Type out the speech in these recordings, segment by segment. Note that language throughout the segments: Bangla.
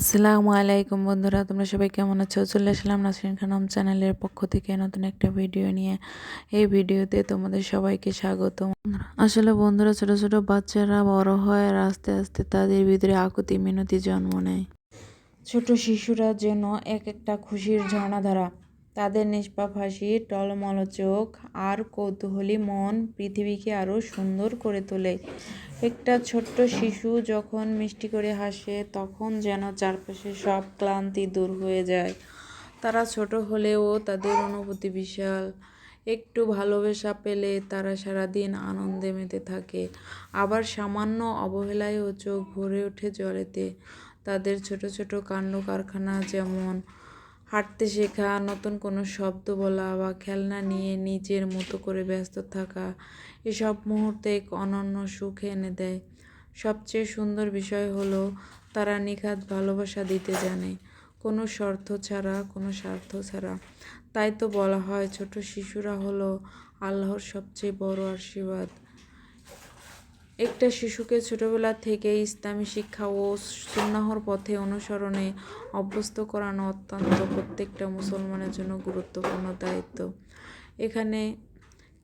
আসসালামু আলাইকুম বন্ধুরা, তোমরা সবাই কেমন আছো? চলে আসলাম নাসরিন খানম চ্যানেলের পক্ষ থেকে নতুন একটা ভিডিও নিয়ে। এই ভিডিওতে তোমাদের সবাইকে স্বাগত আসলে বন্ধুরা, ছোট ছোট বাচ্চারা বড় হয় আর আস্তে আস্তে তাদের ভিতরে আকুতি মিনতি জন্ম নেয়। ছোট শিশুরা যেন এক একটা খুশির ঝর্ণাধারা তাদের নিষ্পাপ হাসি, টলমল চোখ আর কৌতূহলী মন পৃথিবীকে আরও সুন্দর করে তোলে। একটা ছোট্ট শিশু যখন মিষ্টি করে হাসে, তখন যেন চারপাশে সব ক্লান্তি দূর হয়ে যায়। তারা ছোট হলেও তাদের অনুভূতি বিশাল। একটু ভালোবাসা পেলে তারা সারাদিন আনন্দে মেতে থাকে। আবার সামান্য অবহেলায়ও চোখ ভরে ওঠে জলেতে। তাদের ছোট ছোট কাণ্ড কারখানা যেমন হাঁটতে শেখা, নতুন কোনো শব্দ বলা বা খেলনা নিয়ে নিজের মতো করে ব্যস্ত থাকা, এসব মুহূর্তে এক অনন্য সুখ এনে দেয়। সবচেয়ে সুন্দর বিষয় হলো, তারা নিখাত ভালোবাসা দিতে জানে। কোনো শর্ত ছাড়া, কোনো স্বার্থ ছাড়া। তাই তো বলা হয়, ছোট শিশুরা হলো আল্লাহর সবচেয়ে বড় আশীর্বাদ। একটা শিশুকে ছোটবেলা থেকে ইসলামী শিক্ষা ও সুন্নাহর পথে অনুসরণে অভ্যস্ত করানো অত্যন্ত প্রত্যেকটা মুসলমানের জন্য গুরুত্বপূর্ণ দায়িত্ব। এখানে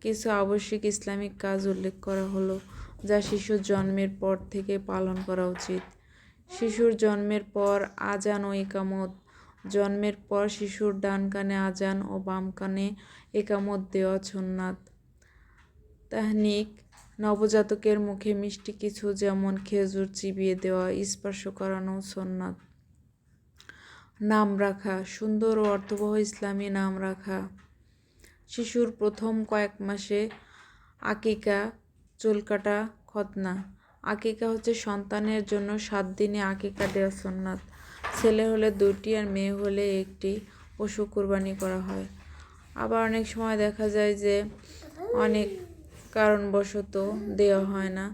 কিছু আবশ্যিক ইসলামিক কাজ উল্লেখ করা হলো, যা শিশুর জন্মের পর থেকে পালন করা উচিত। শিশুর জন্মের পর আজান ও একামত, জন্মের পর শিশুর ডান কানে আজান ও বাম কানে একামত দেওয়া সুন্নাত। তাহনিক নবজাতকের মুখে মিষ্টি কিছু যেমন খেজুর চিবিয়ে দেওয়া, স্পর্শ করানো সন্ন্যাত নাম রাখা, সুন্দর ও অর্থবহ ইসলামী নাম রাখা। শিশুর প্রথম কয়েক মাসে আকিকা, চুলকাটা খতনা আকিকা হচ্ছে সন্তানের জন্য সাত দিনে আকিকা দেওয়া সন্ন্যাত ছেলে হলে দুটি আর মেয়ে হলে একটি পশু কোরবানি করা হয়। আবার অনেক সময় দেখা যায় যে অনেক কারণবশত দেওয়া হয় না।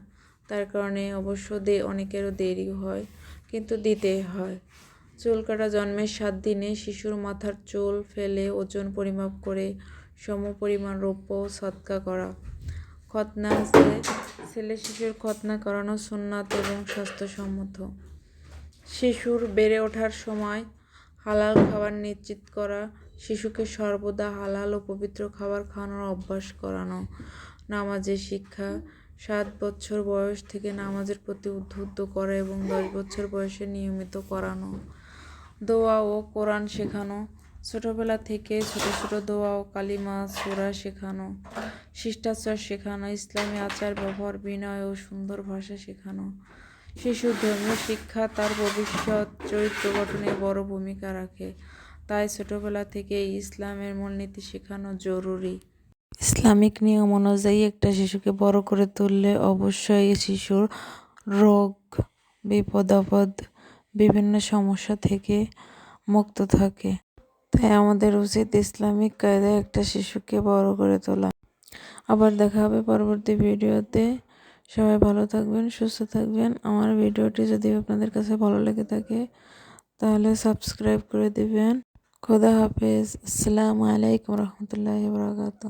তার কারণে অবশ্য দে, অনেকেরও দেরি হয়, কিন্তু দিতে হয়। চুল কাটা জন্মের সাত দিনে শিশুর মাথার চুল ফেলে ওজন পরিমাপ করে সম পরিমাণ রৌপ্য সৎকা করা। খতনা আছে। ছেলে শিশুর খতনা করানো সুন্নাত এবং স্বাস্থ্যসম্মত। শিশুর বেড়ে ওঠার সময় হালাল খাবার নিশ্চিত করা শিশুকে সর্বদা হালাল ও পবিত্র খাবার খাওয়ানোর অভ্যাস করানো, নামাজের শিক্ষা, সাত বছর বয়স থেকে নামাজের প্রতি উদ্বুদ্ধ করা এবং দশ বছর বয়সে নিয়মিত করানো। দোয়া ও কোরআন শেখানো, ছোটোবেলা থেকে ছোট ছোট দোয়া ও কালিমা, সোরা শেখানো, শিষ্টাচার শেখানো, ইসলামী আচার, ব্যবহার, বিনয় ও সুন্দর ভাষা শেখানো। শিশুর ধর্মীয় শিক্ষা তার ভবিষ্যৎ চরিত্র গঠনে বড় ভূমিকা রাখে। তাই ছোটোবেলা থেকে ইসলামের মূলনীতি শেখানো জরুরি। ইসলামিক নিয়ম অনুযায়ী একটা শিশুকে বড় করে তুললে অবশ্যই শিশুর রোগ বিপদ আপদ বিভিন্ন সমস্যা থেকে মুক্ত থাকে। তাই আমাদের উচিত ইসলামিক কায়দায় একটা শিশুকে বড় করে তোলা। আবার দেখা হবে পরবর্তী ভিডিওতে। সবাই ভালো থাকবেন, সুস্থ থাকবেন। আমার ভিডিওটি যদি আপনাদের কাছে ভালো লেগে থাকে, তাহলে সাবস্ক্রাইব করে দিবেন। খোদা হাফেজ। আসসালামু আলাইকুম রহমতুল্লাহ বরাকাত